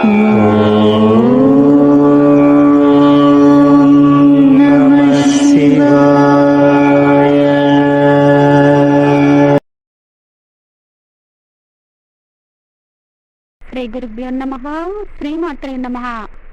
శ్రీ గురుభ్యో నమ. శ్రీమాత్రే నమ.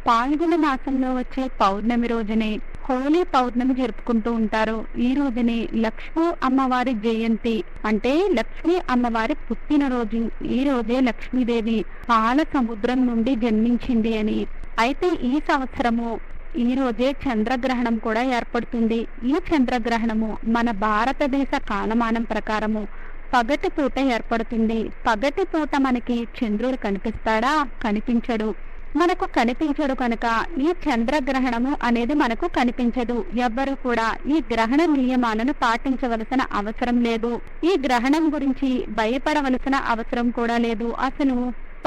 పాల్గొన మాసంలో వచ్చే పౌర్ణమి రోజునే హోలీ పౌర్ణమి జరుపుకుంటూ ఉంటారు. ఈ రోజుని లక్ష్మీ అమ్మవారి జయంతి. అంటే లక్ష్మీ అమ్మవారి పుట్టినరోజు. ఈ రోజే లక్ష్మీదేవి పాల సముద్రం నుండి జన్మించింది అని. అయితే ఈ సంవత్సరము ఈ రోజే చంద్రగ్రహణం కూడా ఏర్పడుతుంది. ఈ చంద్రగ్రహణము మన భారతదేశ కాలమానం ప్రకారము పగటి పూట ఏర్పడుతుంది. పగటి పూట మనకి చంద్రుడు కనిపిస్తాడా? కనిపించడు. మనకు కనిపించడు కనుక ఈ చంద్రగ్రహణము అనేది మనకు కనిపించదు. ఎవ్వరు కూడా ఈ గ్రహణ నియమాలను పాటించవలసిన అవసరం లేదు. ఈ గ్రహణం గురించి భయపడవలసిన అవసరం కూడా లేదు. అసలు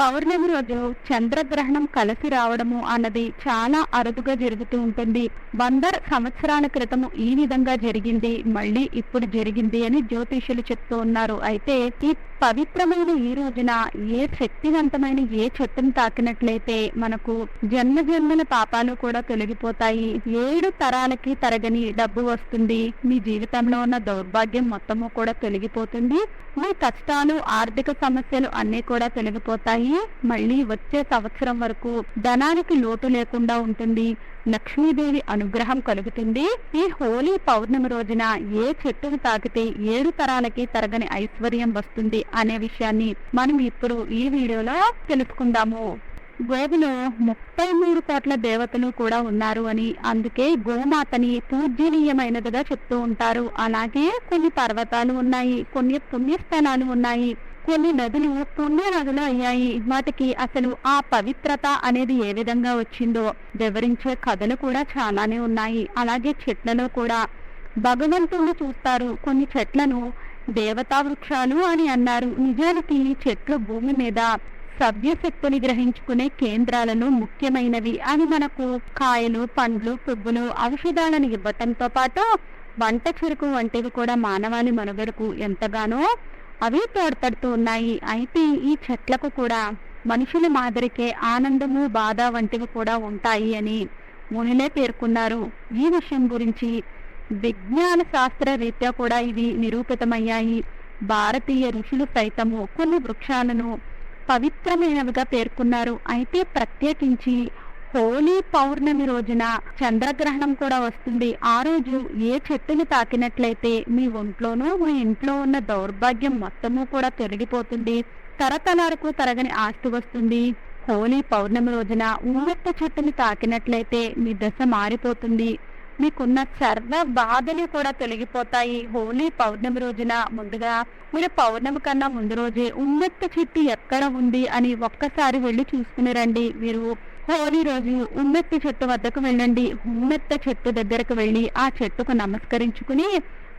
పౌర్ణమి రోజు చంద్రగ్రహణం కలిసి రావడము అన్నది చాలా అరుదుగా జరుగుతూ ఉంటుంది. వంద సంవత్సరాల క్రితము ఈ విధంగా జరిగింది మళ్ళీ ఇప్పుడు జరిగింది అని జ్యోతిషులు చెప్తూ ఉన్నారు. అయితే ఈ పవిత్రమైన ఈ రోజున ఏ శక్తివంతమైన ఏ చెట్టును తాకినట్లయితే మనకు జన్మ జన్మల పాపాలు కూడా తొలగిపోతాయి. ఏడు తరాలకి తరగని డబ్బు వస్తుంది. మీ జీవితంలో ఉన్న దౌర్భాగ్యం మొత్తము కూడా తొలగిపోతుంది. మీ కష్టాలు ఆర్థిక సమస్యలు అన్ని కూడా తొలగిపోతాయి. మళ్ళీ వచ్చే సంవత్సరం వరకు ధనానికి లోటు లేకుండా ఉంటుంది. లక్ష్మీదేవి అనుగ్రహం కలుగుతుంది. ఈ హోలీ పౌర్ణమి రోజున ఏ చెట్టును తాకితే ఏడు తరాలకి తరగని ఐశ్వర్యం వస్తుంది అనే విషయాన్ని మనం ఇప్పుడు ఈ వీడియోలో తెలుసుకుందాము. గోవులో ముప్పై మూడు కోట్ల దేవతలు కూడా ఉన్నారు అని అందుకే గోమాతని పూజనీయమైనదిగా చెప్తూ ఉంటారు. అలాగే కొన్ని పర్వతాలు ఉన్నాయి కొన్ని పుణ్యస్థానాలు ఉన్నాయి. కొన్ని నదులు పుణ్య నదులు అయ్యాయి. వాటికి అసలు ఆ పవిత్రత అనేది ఏ విధంగా వచ్చిందో వివరించే కథలు కూడా చాలానే ఉన్నాయి. అలాగే చెట్లలో కూడా. భగవంతుని చూస్తారు. కొన్ని చెట్లను దేవతా వృక్షాలు అని అన్నారు. నిజానికి చెట్లు భూమి మీద సభ్యశక్తిని గ్రహించుకునే కేంద్రాలను ముఖ్యమైనవి. అవి మనకు కాయలు పండ్లు పువ్వులు ఔషధాలను ఇవ్వటంతో పాటు వంట చెరుకు వంటివి కూడా మానవాళి మనుగడకు ఎంతగానో అవి తోడ్పడుతూ ఉన్నాయి. అయితే ఈ చెట్లకు కూడా మనుషుల మాదిరికే ఆనందము బాధ వంటివి కూడా ఉంటాయి అని మునిలే పేర్కొన్నారు. ఈ విషయం గురించి విజ్ఞాన శాస్త్ర రీత్యా కూడా ఇవి నిరూపితమయ్యాయి. భారతీయ ఋషులు సైతము కొన్ని వృక్షాలను పవిత్రమైనవిగా పేర్కొన్నారు. అయితే ప్రత్యేకించి హోలీ పౌర్ణమి రోజున చంద్రగ్రహణం కూడా వస్తుంది. ఆ రోజు ఏ చెట్టుని తాకినట్లయితే మీ ఒంట్లోనూ మీ ఇంట్లో ఉన్న దౌర్భాగ్యం మొత్తము కూడా తొలగిపోతుంది. తరతరాలకు తరగని ఆస్తి వస్తుంది. హోలీ పౌర్ణమి రోజున ఉమ్మెత్త చెట్టుని తాకినట్లయితే మీ దశ మారిపోతుంది. మీకున్న సర్వ బాధలు కూడా తొలగిపోతాయి. హోలీ పౌర్ణమి రోజున ముందుగా మీరు పౌర్ణమి కన్నా ముందు రోజే ఉమ్మెత్త చెట్టు ఎక్కడ ఉంది అని ఒక్కసారి వెళ్ళి చూసుకుని రండి. మీరు హోలీ రోజు ఉమ్మెత్త చెట్టు వద్దకు వెళ్ళండి. ఉమ్మెత్త చెట్టు దగ్గరకు వెళ్ళి ఆ చెట్టుకు నమస్కరించుకుని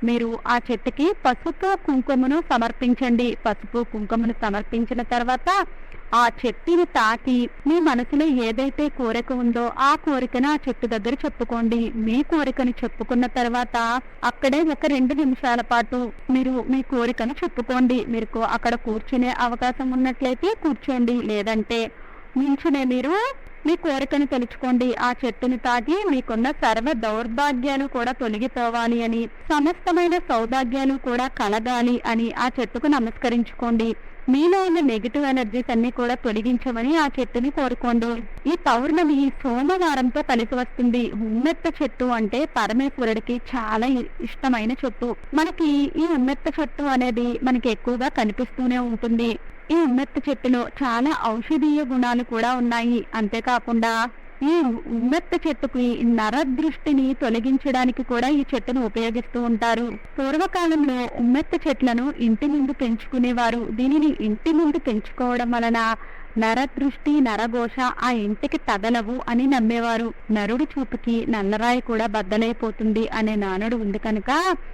మీరు ఆ చెట్టుకి పసుపు కుంకుమను సమర్పించండి. పసుపు కుంకుమను సమర్పించిన తర్వాత ఆ చెట్టుని తాకి మీ మనసులో ఏదైతే కోరిక ఉందో ఆ కోరికను ఆ చెట్టు దగ్గర చెప్పుకోండి. మీ కోరికను చెప్పుకున్న తర్వాత అక్కడే ఒక రెండు నిమిషాల పాటు మీరు మీ కోరికను చెప్పుకోండి. మీరు అక్కడ కూర్చునే అవకాశం ఉన్నట్లయితే కూర్చోండి. లేదంటే నించునే మీరు మీ కోరికను తెలుసుకోండి. ఆ చెట్టుని తాగి మీకున్న సర్వ దౌర్భాగ్యాలు కూడా తొలగిపోవాలి అని సమస్తమైన సౌభాగ్యాలు కూడా కలగాలి అని ఆ చెట్టుకు నమస్కరించుకోండి. మీలో ఉన్న నెగిటివ్ ఎనర్జీస్ అన్ని కూడా తొలగించమని ఆ చెట్టుని కోరుకోండి. ఈ పౌర్ణమి సోమవారంతో కలిసి వస్తుంది. ఉమ్మెత్త చెట్టు అంటే పరమేశ్వరుడికి చాలా ఇ- ఇష్టమైన చెట్టు. మనకి ఈ ఉమ్మెత్త చెట్టు అనేది మనకి ఎక్కువగా కనిపిస్తూనే ఉంటుంది. ఈ ఉమ్మెత్త చెట్టులో చాలా ఔషధీయ గుణాలు కూడా ఉన్నాయి. అంతేకాకుండా ఈ ఉమ్మెత్త చెట్టుకి నరదృష్టిని తొలగించడానికి కూడా ఈ చెట్టును ఉపయోగిస్తూ ఉంటారు. పూర్వకాలంలో ఉమ్మెత్త చెట్లను ఇంటి ముందు పెంచుకునేవారు. దీనిని ఇంటి ముందు పెంచుకోవడం వలన నరదృష్టి నరఘోష ఆ ఇంటికి తగలవు అని నమ్మేవారు. నరుడి చూపుకి నల్లరాయి కూడా బద్దలైపోతుంది అనే నానుడు ఉంది కనుక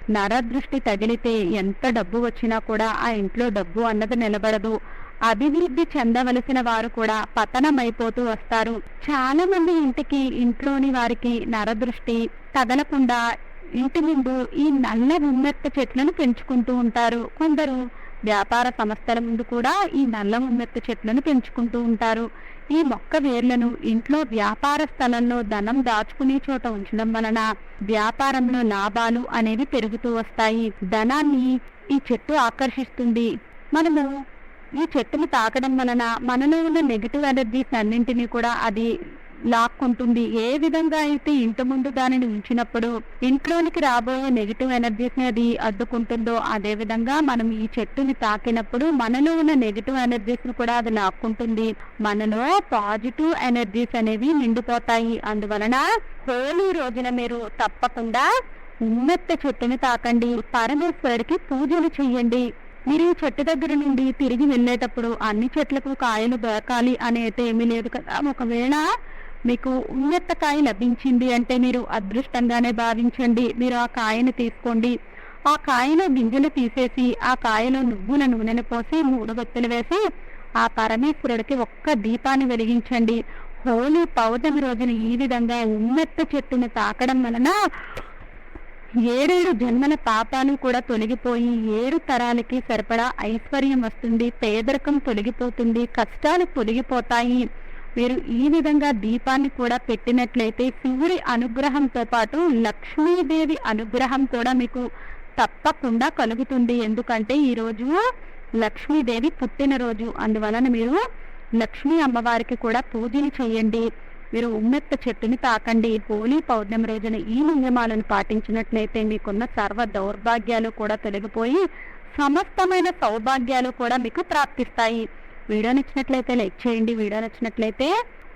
నరదృష్టి తగిలితే ఎంత డబ్బు వచ్చినా కూడా ఆ ఇంట్లో డబ్బు అన్నది నిలబడదు. అభివృద్ధి చెందవలసిన వారు కూడా పతనమైపోతూ వస్తారు. చాలా మంది ఇంటికి ఇంట్లోని వారికి నరదృష్టి తగలకుండా ఇంటి ముందు ఈ నల్ల ఉమ్మెత్త చెట్లను పెంచుకుంటూ ఉంటారు. కొందరు వ్యాపార సంస్థల ముందు కూడా ఈ నల్ల ఉమ్మెత్త చెట్లను పెంచుకుంటూ ఉంటారు. ఈ మొక్క వేర్లను ఇంట్లో వ్యాపార స్థలంలో ధనం దాచుకునే చోట ఉంచడం వలన వ్యాపారంలో లాభాలు అనేవి పెరుగుతూ వస్తాయి. ధనాన్ని ఈ చెట్టు ఆకర్షిస్తుంది. మనము ఈ చెట్టును తాకడం వలన మనలో ఉన్న నెగిటివ్ ఎనర్జీస్ అన్నింటినీ కూడా అది లాక్కుంటుంది. ఏ విధంగా అయితే ఇంటి ముందు దానిని ఉంచినప్పుడు ఇంట్లోనికి రాబోయే నెగిటివ్ ఎనర్జీస్ని అది అడ్డుకుంటుందో అదే విధంగా మనం ఈ చెట్టుని తాకినప్పుడు మనలో ఉన్న నెగిటివ్ ఎనర్జీస్ని కూడా అది లాక్కుంటుంది. మనలో పాజిటివ్ ఎనర్జీస్ అనేవి నిండిపోతాయి. అందువలన హోలీ రోజున మీరు తప్పకుండా ఉమ్మెత్త చెట్టుని తాకండి. పరమేశ్వరుడికి పూజలు చెయ్యండి మీరు ఈ చెట్టు దగ్గర నుండి తిరిగి వెళ్ళేటప్పుడు అన్ని చెట్లకు కాయలు దొరకాలి అనేది ఏమీ లేదు కదా. ఒకవేళ మీకు ఉన్నత కాయ లభించింది అంటే మీరు అదృష్టంగానే భావించండి. మీరు ఆ కాయను తీసుకోండి. ఆ కాయలో గింజలు తీసేసి ఆ కాయలో నువ్వుల నూనెను పోసి మూడు బొత్తులు వేసి ఆ పరమేశ్వరుడికి ఒక్క దీపాన్ని వెలిగించండి. హోలీ పౌర్ణమి రోజున ఈ విధంగా ఉమ్మెత్త చెట్టుని తాకడం వలన ఏడేడు జన్మల పాపాలు కూడా తొలగిపోయి ఏడు తరాలకి సరిపడా ఐశ్వర్యం వస్తుంది పేదరికం తొలగిపోతుంది కష్టాలు తొలగిపోతాయి. మీరు ఈ విధంగా దీపాన్ని కూడా పెట్టినట్లయితే శివుడి అనుగ్రహంతో పాటు లక్ష్మీదేవి అనుగ్రహం కూడా మీకు తప్పకుండా కలుగుతుంది. ఎందుకంటే ఈ రోజు లక్ష్మీదేవి పుట్టినరోజు. అందువలన మీరు లక్ష్మీ అమ్మవారికి కూడా పూజలు చేయండి. మీరు ఉమ్మెత్త చెట్టుని తాకండి. హోలీ పౌర్ణమి రోజున ఈ నియమాలను పాటించినట్లయితే మీకున్న సర్వ దౌర్భాగ్యాలు కూడా తొలగిపోయి సమస్తమైన సౌభాగ్యాలు కూడా మీకు ప్రాప్తిస్తాయి. వీడియో నచ్చినట్లయితే లైక్ చేయండి. వీడియో నచ్చినట్లయితే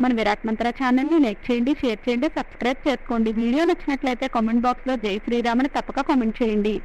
మన విరాట్ మంత్ర ఛానల్ని లైక్ చేయండి షేర్ చేయండి సబ్స్క్రైబ్ చేసుకోండి. వీడియో నచ్చినట్లయితే కామెంట్ బాక్స్లో జై శ్రీరామ్ అని తప్పక కామెంట్ చేయండి.